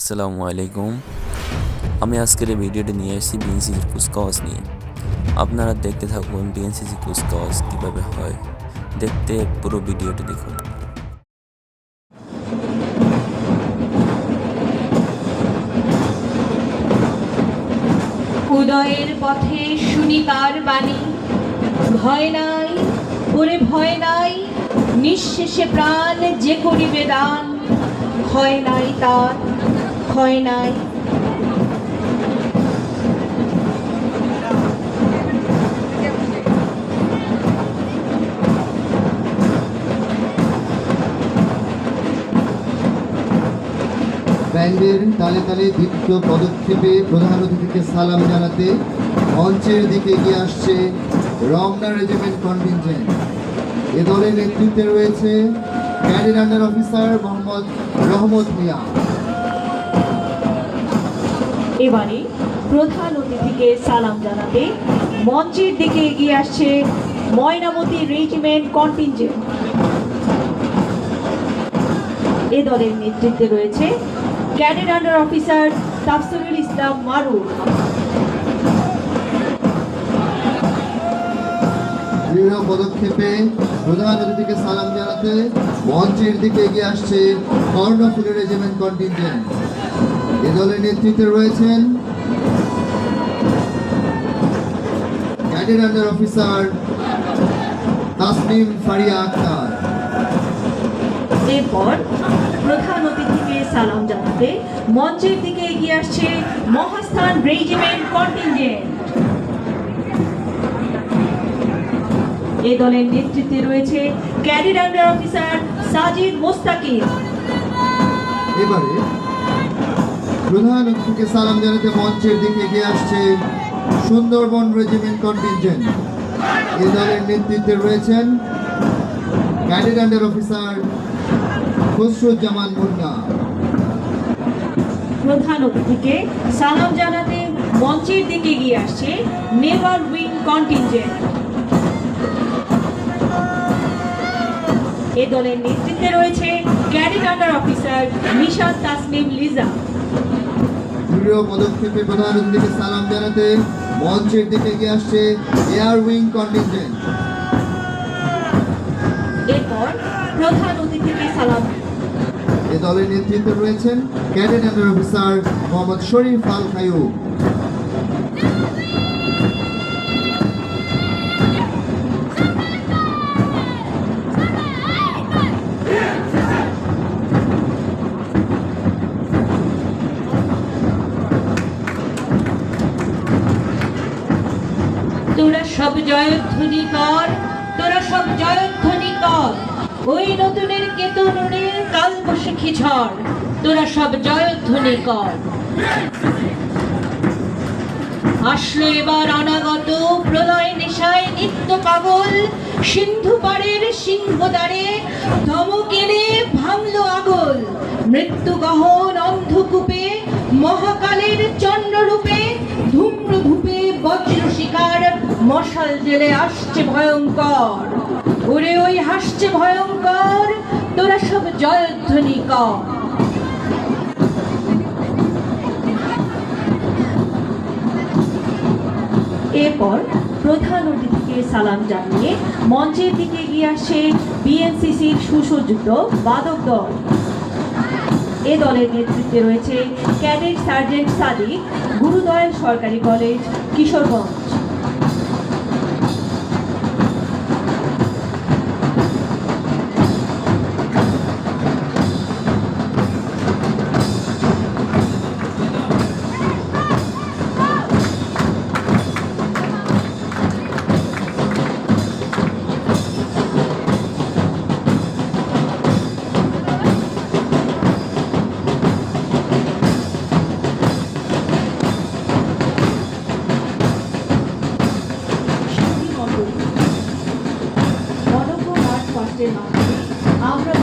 আসসালামু আলাইকুম। আমি আজকের এই ভিডিওটি নিয়ে এসেছি বিএনসিসির কুচকাওয়াজ নিয়ে। আপনারা দেখতে থাকুন বিএনসিসি কুচকাওয়াজ কীভাবে হয়। দেখতে পুরো ভিডিওটি দেখুন। উদয়ের পথে শুনি তার বাণী, ভয় নাই, ওরে ভয় নাই, নিঃশেষে প্রাণ যে করিবে দান ক্ষয় নাই তার। ক্ষয় নাই। ব্যান্ডের তালে তালে দীপ্ত পদক্ষেপে প্রধান অতিথিকে সালাম জানাতে মঞ্চের দিকে এগিয়ে আসছে রমনা রেজিমেন্ট কন্টিনজেন্ট এ দলের নেতৃত্বে রয়েছে ক্যাডেট আন্ডার অফিসার মোহাম্মদ রহমত মিয়া। এবারে প্রধান অতিথিকে সালাম জানাতে মঞ্চের দিকে এগিয়ে আসছে ময়নামতি রেজিমেন্ট কন্টিনজেন্ট। এ দলের নেতৃত্বে রয়েছে ক্যাডেট আন্ডার অফিসার তাফসিরুল ইসলাম মারুফ পদক্ষেপে প্রধান অতিথিকে সালাম জানাতে মঞ্চের দিকে এগিয়ে আসছে কর্ণফুলি রেজিমেন্ট কন্টিনজেন্ট। এ দলের নেতৃত্বে রয়েছেন cadet under officer Tasnim Faria Akter. এরপর প্রধান অতিথিকে সালাম জানাতে মঞ্চের দিকে এগিয়ে আসছে মহাস্থান রেজিমেন্ট কন্টিনজেন্ট। এ দলের নেতৃত্বে রয়েছে cadet under officer Sajid Mostakim. এবারে প্রধান অতিথিকে সালাম জানাতে মঞ্চের দিকে এগিয়ে আসছে সুন্দরবন রেজিমেন্ট কন্টিনজেন্ট। এ দলের নেতৃত্বে রয়েছেন ক্যাডেট অফিসার খসরুজ্জামান মুন্না। প্রধান অতিথিকে সালাম জানাতে মঞ্চের দিকে এগিয়ে আসছে নেভার উইং কন্টিনজেন্ট। এ দলের নেতৃত্বে রয়েছে cadet under officer Nishad Taslim Liza. দৃঢ় পদক্ষেপে প্রধান অতিথিকে সালাম জানাতে মঞ্চের দিকে এগিয়ে আসছে এয়ার উইং কন্টিনজেন্ট। এরপর প্রধান অতিথিকে সালাম। এ দলের নেতৃত্বে রয়েছেন cadet and officer Mohammad Sharif Al খায়ু তোরা সব জয়ধ্বনি কর, তোরা সব জয়ধ্বনি কর। ওই নতুনের কেতনে কাল বসে ঝড়, তোরা সব জয়ধ্বনি কর। আসলো এবার অনাগত প্রলয় নেশায় নিত্য পাগল, সিন্ধু পাড়ের সিংহদ্বারে ধমকেলে ভাঙলো আগল। মৃত্যু গহন অন্ধকূপে, মহাকালের চন্দ্ররূপে ধূম্র ধূপে বজ্র শিকার মশাল জেলে আসছে ভয়ঙ্কর। ওরে ওই হাসছে ভয়ঙ্কর, তোরা সব জয়ধ্বনি কর। এরপর প্রধান অতিথিকে সালাম জানিয়ে মঞ্চের দিকে এগিয়ে আসছে বিএনসিসির সুসজ্জিত বাদক দল। এ দলের নেতৃত্বে রয়েছে ক্যাডেট সার্জেন্ট সাদিক, গুরুদয়াল সরকারি কলেজ, কিশোরগঞ্জ। পাঠের মাধ্যমে আমরা